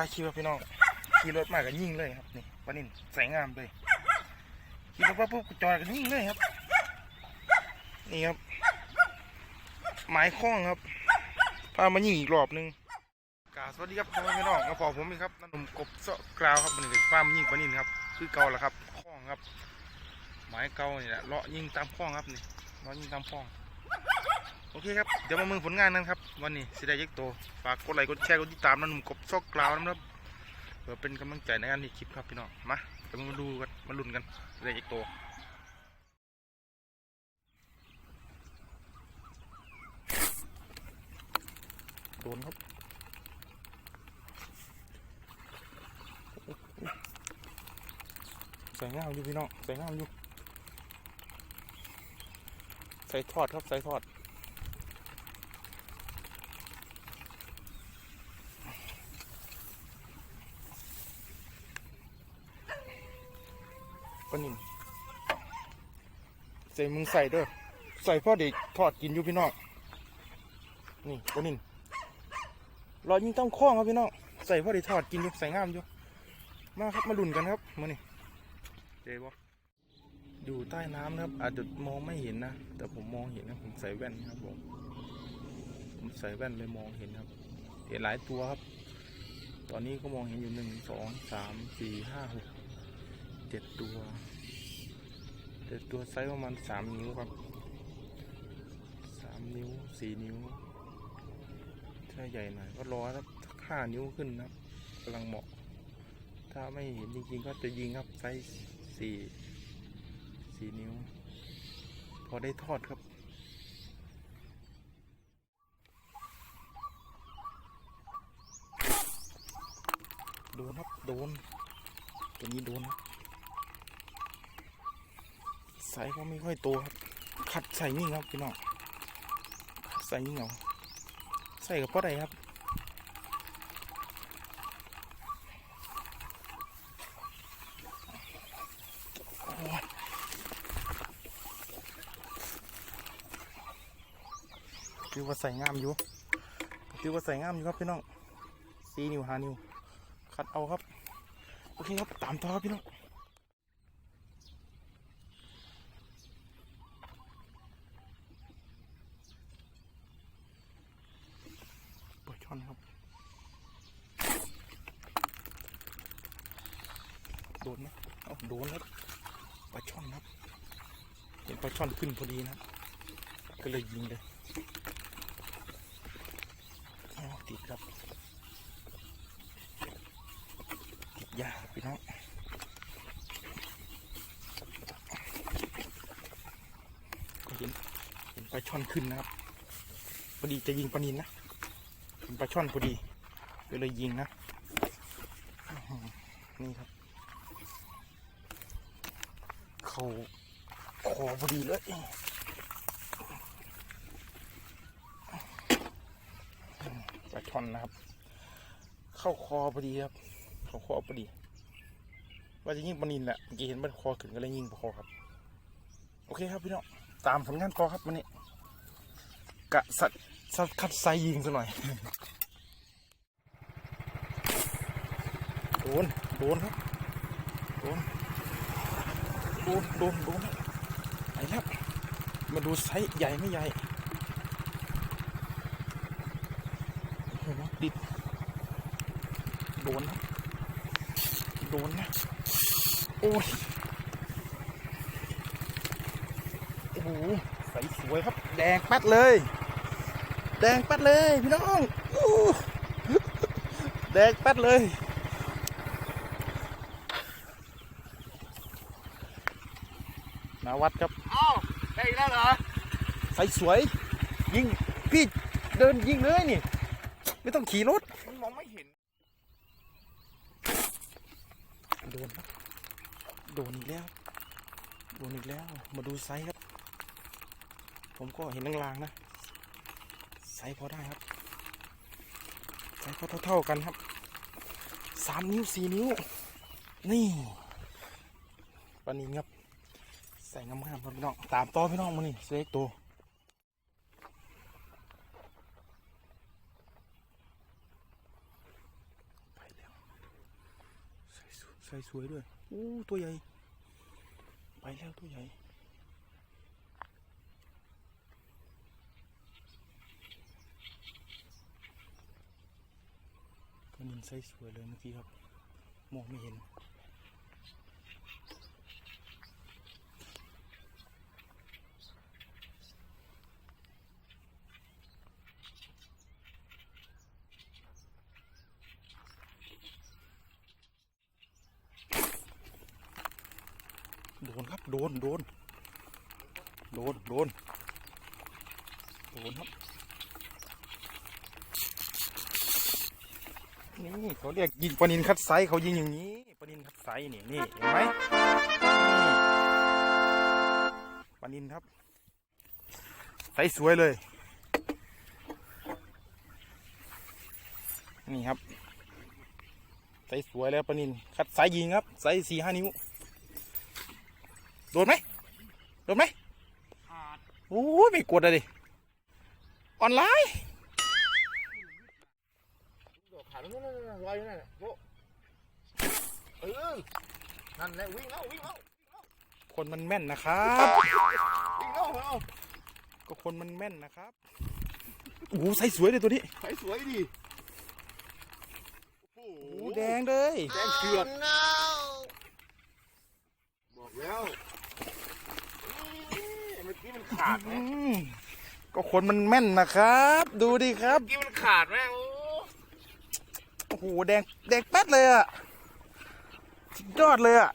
าคิดวครับพี่น้องขี่รถมาก็ยิงเลยครับนี่ปลานินใส่งามเลยขี่รถมาปุ๊บจอดก็ยิงเลยครับ นี่ครับหมายข้องครับพามายิงอีกรอบหนึงกาสวัสดีครับพ่อแม่พี่น้องมาพอผมครับนั่นหนุ่มกบเสาะกราวครับมันเป็นฟาร์มยิงปลานินครับ คือเก่าแล้วครับข้องครับ หมายเก่านี่แหละเลาะยิงตามข้องครับนี่เลาะยิงตามข้อง โอเคครับ เดี๋ยวมาเมืองผลงานนั้นครับ วันนี้สิได้ยักโต ฝากกดไลค์กดแชร์กดติดตามนั่นหนุ่มกบเสาะกราวนะครับเพื่อเป็นกำลังใจในการที่คลิปครับพี่น้องมาเดี๋ยวมาดูกันมาลุ้นกันสิได้ยักโตโดนครับใส่งามอยู่พี่น้องใส่งามอยู่ใส่ทอดครับใส่ทอด ปลานินใส่มึงใส่เด้อใส่พ่อเด็กทอดกินอยู่พี่น้องนี่ปลานินรอยิ่งต้องคล้องครับพี่น้องใส่พ่อเดีทอดกินอยู่ใส่งามอยู่มาครับมาดุนกันครับมานี่เจ๊บออยู่ใต้น้ำนะครับ อาจจะมองไม่เห็นนะ แต่ผมมองเห็นนะผมใส่แว่นครับผมผมใส่แว่นเลยมองเห็นครับ เห็นหลายตัวครับ ตอนนี้ก็มองเห็นอยู่หนึ่งสองสามสี่ห้าหก เจ็ดตัวเจ็ดตัวไซส์ประมาณสามนิ้วครับสามนิ้วสี่นิ้ว ถ้าใหญ่หน่อยก็ร้อยแล้วห้านิ้วขึ้นนะครับกำลังเหมาะ ถ้าไม่เห็นจริงๆก็จะยิงครับไซส์สี่สี่นิ้ว พอได้ทอดครับโดนครับ โดน ตัวนี้โดนครับ ไซส์ก็ไม่ค่อยโตครับ ขัดใส่ยิ่งครับพี่น้องขัดใส่ยิ่งเอาใส่กับป้อใดครับคือว่าใส่งามอยู่คือว่าใส่งามอยู่ครับพี่น้องสีนิ้วหานิ้วคัดเอาครับ โอเคครับ ตามต่อครับพี่น้อง ปล่อยช่อนครับ โดนไหมเอาโดนครับปลาช่อนครับ เห็นปลาช่อนขึ้นพอดีนะ ก็เลยยิงเลยติดครับติดยาพี่น้องก็เห็นเห็นปลาช่อนขึ้นนะครับ พอดีจะยิงปลานินนะเป็นปลาช่อนพอดีก็เลยยิงนะนี่ครับเขา พอดีเลยปลาช่อนนะครับ เข้าคอพอดีครับ เข้าคอพอดี ว่าจะยิงปนินแหละเมื่อกี้เห็นมันคอขึ้นก็เลยยิงปคอครับ โอเคครับพี่น้อง ตามผลงานต่อครับวันนี้ กะสัตสัตคัดไซยิงซะหน่อย โดน โดนครับ โดน โดน โดนโดน แล้วมาดูไซส์ใหญ่ไม่ใหญ่โอ้โหดิดโดนนะโดนนะ โอ้ย โอ้โหใสสวยครับ แดงแป๊ดเลย แดงแป๊ดเลยพี่น้องอแดงแป๊ดเลยนาวัดครับ อ้าได้อีกแล้วเหรอใสสวย ยิงพี่เดินยิงเลยนี่ ไม่ต้องขี่รถมันมองไม่เห็น โดนครับโดนอีกแล้ว โดนอีกแล้ว มาดูไซส์ครับ ผมก็เห็นลางๆนะ ไซส์พอได้ครับ ไซส์ก็เท่าๆกันครับ สามนิ้วสี่นิ้ว นี่ปลานินครับ ใส่งามๆครับพี่น้องตามต่อพี่น้องมานี่เล็กตัวไปแล้วใส่สวยด้วยโอ้ตัวใหญ่ ไปแล้วตัวใหญ่ตัวนินใส่สวยเลยเมื่อกี้ครับมองไม่เห็น ดนครับโดนโดนโดนโดนโดนครับ นี่เขาเรียกยิงปนินคัดไซส์เขายิงอย่างนี้ปนินคัดไซส์นี่นี่เห็นไหมปนินครับไซส์สวยเลย นี่ครับไซส์สวยแล้วปนินคัดไซส์ยิงครับไซส์สี่ห้านิ้ว โดนไหมโดนไหมขาดโอ้ยไม่กดอะดิออนไลน์โดดขาดนั่นนั่นนั่นลอยอยู่นั่นน่ะโบะเออนั่นแหละวิ่งแล้ววิ่งแล้วคนมันแม่นนะครับวิ่งแล้วเอาก็คนมันแม่นนะครับโอ้โหใส่สวยเลยตัวนี้ใส่สวยดิโอ้โหโอ้โหแดงเลยแดงเชือดบอกแล้วเมื่อกี้มัน ขาดไหมอืมก็คนมันแม่นนะครับ ดูดิครับเมื่อกี้มันขาดไหมโอ้โอ้โหแดงแดงแป๊ดเลยอะสุดยอดเลยอะ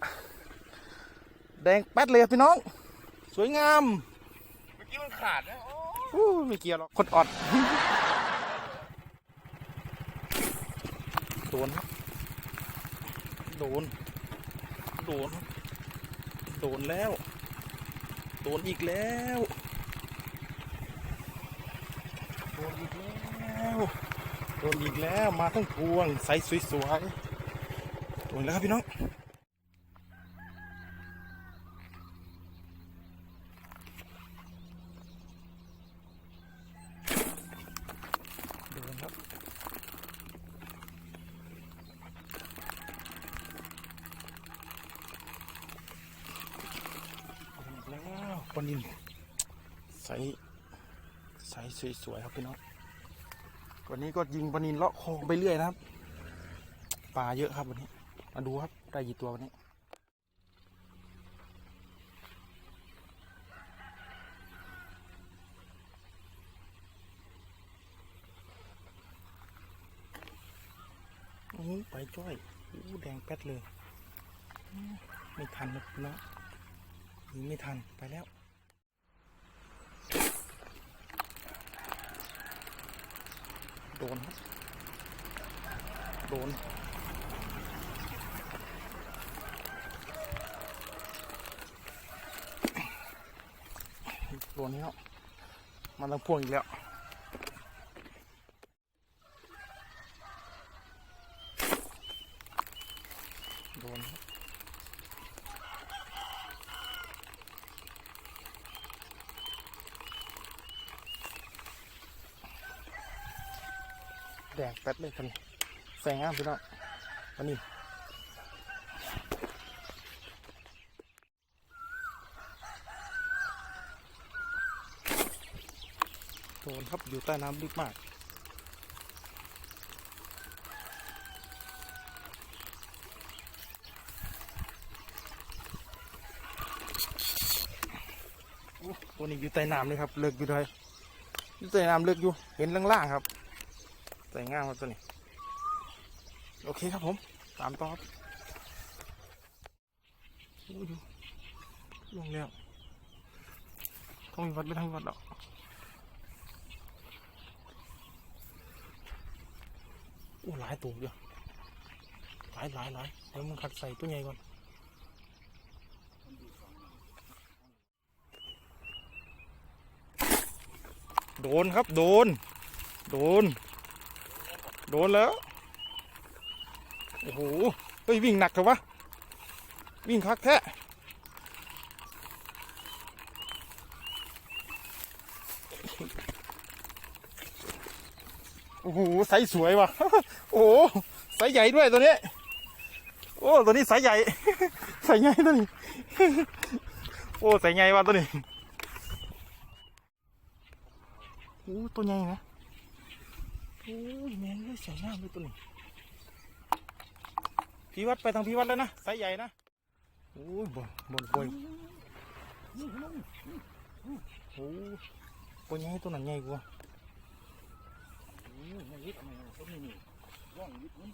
แดงแป๊ดเลยอะพี่น้อง สวยงามเมื่อกี้มันขาดนะโอ้อู้ไม่เกี่ยวหรอกคนออดโดนครับโดนโดนครับโดนแล้ว โดนอีกแล้วโดนอีกแล้วโดนอีกแล้วมาทั้งพวงใสสวยๆโดนแล้วครับพี่น้อง โดนครับ โด นอีกแล้วปลานินใสใสสวยๆครับพี่น้องวันนี้ก็ยิงปลานินเลาะคลองไปเรื่อยนะครับปลาเยอะครับวันนี้ มาดูครับได้กี่ตัววันนี้โอ้ไปจ้อยโอ้แดงแป๊ดเลยอืมไม่ทันนะคุณเนาะยิงไม่ทันไปแล้ว โดนครับโดนโดนแล้วมันต้องพ่วงอีกแล้วโดนครับ แดงแป๊ดเลยคนนี้แสงงามพี่น้องวันนี้โดนครับอยู่ใต้น้ำลึกมากตัวนี้อยู่ใต้น้ำเลยครับเลิกอยู่เลยอยู่ใต้น้ำเลิกอยู่เห็นล่างๆครับ ใส่ง่ามครับตัวนี้ โอเคครับผม ตามต่อครับโอ้ยดูลงแล้วต้องมีวัดไม่ทั้งวัดหรอกโอ้หลายตัวเดียวหลายหลายหลายเดี๋ยวมึงขัดใส่ตัวใหญ่ก่อนโดนครับโดน โดน ดนแล้ว โอ้โห เฮ้ย วิ่งหนักเถอวะ วิ่งคักแท้โอ้โหไซส์สวยว่ะ โอ้โหไซส์ใหญ่ด้วยตัวนี้ โอ้ ตัวนี้สายใหญ่สายใหญ่ตัวนี้ โอ้สายใหญ่ว่ะตัวนี้ โอ้ ตัวใหญ่นะ โอ้ยแมงเลยสายงามเลยตัวนี้พี่วัดไปทางพี่วัดแล้วนะสายใหญ่นะโอ้ยบ่นบ่นบ่นโอ้ตัวใหญ่ตัวนั้นใหญ่กว่านี่ไม่ยึดไม่ต้นนี่นี่ร่องยึดมัน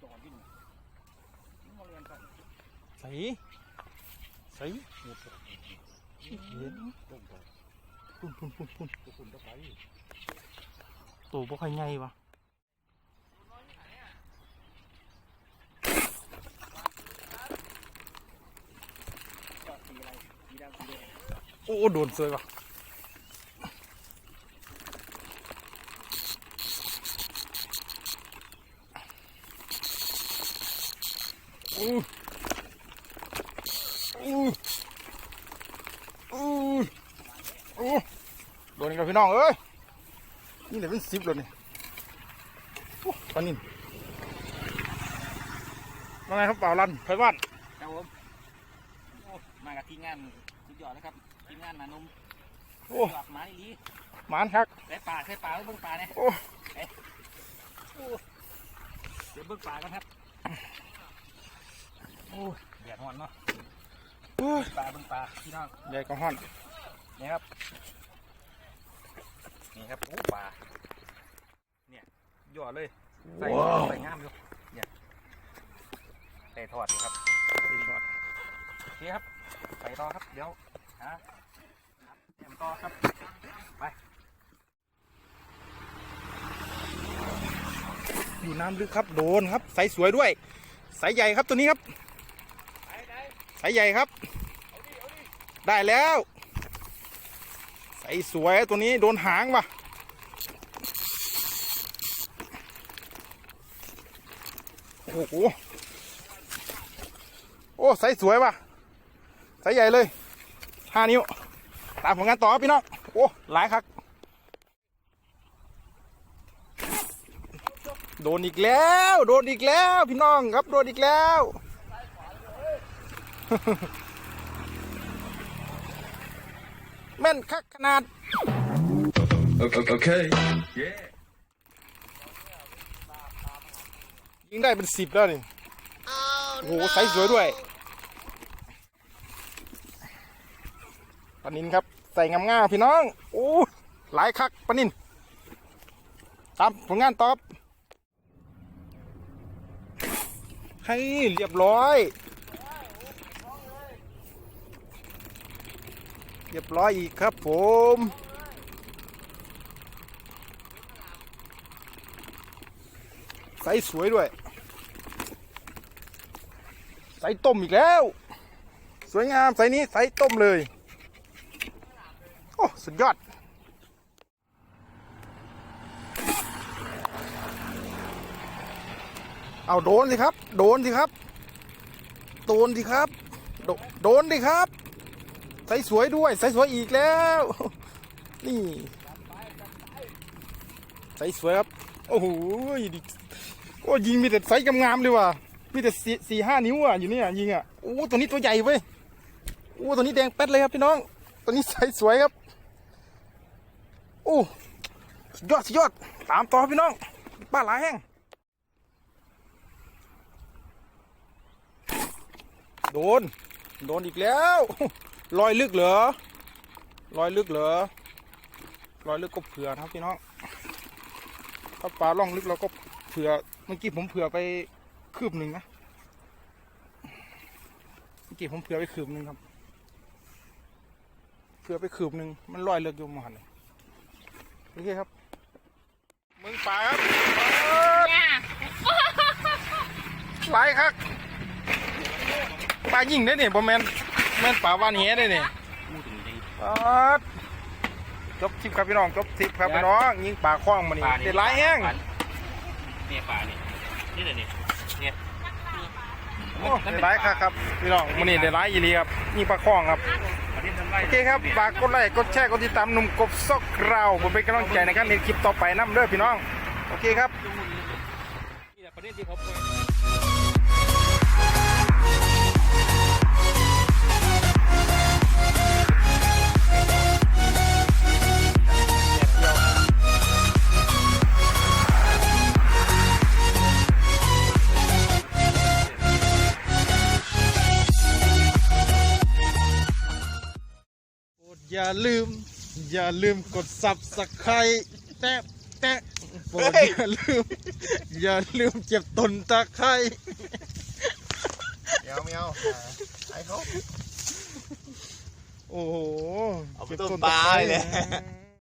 จอดอยู่นี่มาเรียนกันใส่ใส่เห็นต้มต่อปุ่นปุ่นปุ่นปุ่นทุกคนต้องไป ตัวบ่ค่อยใหญ่วะโอ้โดนเสยวะอู้อู้อู้อู้โดนกแล้วพี่น้องเอ้ย นี่เหลือเป็นสิบแล้วนี่โอ้ปลานินว่าไงครับเปล่าลันไพบ้านครับผมโอ้มากับทีมงานสุดยอดเลยครับทีมงานนานุ่มโอ้หลับหมาดีหมานคักใส่ปลาใส่ปลาแล้วเบิ้งปลาเนี่ยโอ้เดี๋ยวเบิ้งปลากันครับโอ้ยเดือดร้อนเนาะโอ้ยปลาเบิ้งปลาพี่น้องใหญ่กว่าห้อนนี่ครับ นี่ครับโอ้ปลาเนี่ยยอดเลยใส่ใส่งามอยู่เนี่ยใส่ทอดอยู่ครับดีกว่าโอเคครับใส่ต่อครับเดี๋ยวหาครับเตรียมต่อครับอยู่น้ำลึกครับโดนครับใสสวยด้วยใสใหญ่ครับตัวนี้ครับใสใหญ่ครับ ได้แล้ว ใสสวยตัวนี้โดนหางว่ะโอ้โหโอ้ใสสวยว่ะใสใหญ่เลยห้านิ้ว ตามผลงานต่อพี่น้องโอ้หลายครับโดนอีกแล้ว โดนอีกแล้ว พี่น้องครับ โดนอีกแล้ว แม่นคักขนาด Okay. Yeah. ยิงได้เป็นสิบแล้วนี่โอ้โหไซส์สวยด้วยปลานินครับ ใส่งามๆพี่น้อง โอ้หลายคักปลานิน ตามผลงานตอบ ให้เรียบร้อย เรียบร้อยอีกครับผมใส่สวยด้วยใส่ต้มอีกแล้ว สวยงามใส่นี้ใส่ต้มเลย โอ้สุดยอดเอาโดนสิครับ โดนสิครับ โดนสิครับ โดโดนดิครับ ใส่สวยด้วยใส่สวยอีกแล้ว นี่ใส่สวยครับ โอ้โหโอ้ยิงมีแต่ไซส์งามๆเลยว่ะมีแต่สี่สี่ห้านิ้วอะอยู่นี่ยยิงอะโอ้ตัวนี้ตัวใหญ่เว้ยโอ้ตัวนี้แดงแป๊ดเลยครับพี่น้อง ตัวนี้ใสสวยครับโอ้ยอดสุดยอดตามต่อพี่น้องป้าหลายแห้งโดน โดนอีกแล้ว รอยลึกเหรอรอยลึกเหรอรอยลึกก็เผื่อนะครับพี่น้องถ้าปลาล่องลึกเราก็เผื่อเมื่อกี้ผมเผื่อไปคืบหนึ่งนะเมื่อกี้ผมเผื่อไปคืบหนึ่งครับเผื่อไปคืบหนึ่งมันลอยเลือกอยู่หมหันเลยโอเคครับมึงปลาครับปลาครับปลายิงได้เนี่ยบอแมน แมนปลาวานเหี้ยได้เนี่ยพูดถึงดีปลาจบทริปครับพี่น้องจบทริปครับพี่น้องยิงปลาคว้างมานี่เด็ดหลายแห้งเนี่ยปลานี่นี่เลยนี่เนี่ยโอ้เด็ดหลายครับครับพี่น้องมันนี่เด็ดหลายอีหลีครับยิงปลาคว้างครับประเทศทำไรโอเคครับฝากกดไลค์กดแชร์กดติดตามหนุ่มกบซอกเราผมเป็นกำลังใจในการเห็นคลิปต่อไปน้ำเด้อพี่น้องโอเคครับ อย่าลืม อย่าลืมกดซับสไครแตะแตะโปรดอย่าลืม อย่าลืมเจ็บตนตะไคร้เมียวเมียวไอ้เขาโอ้โหเอาไปจ็บต้มตนปลาตะไคร้เลยนะ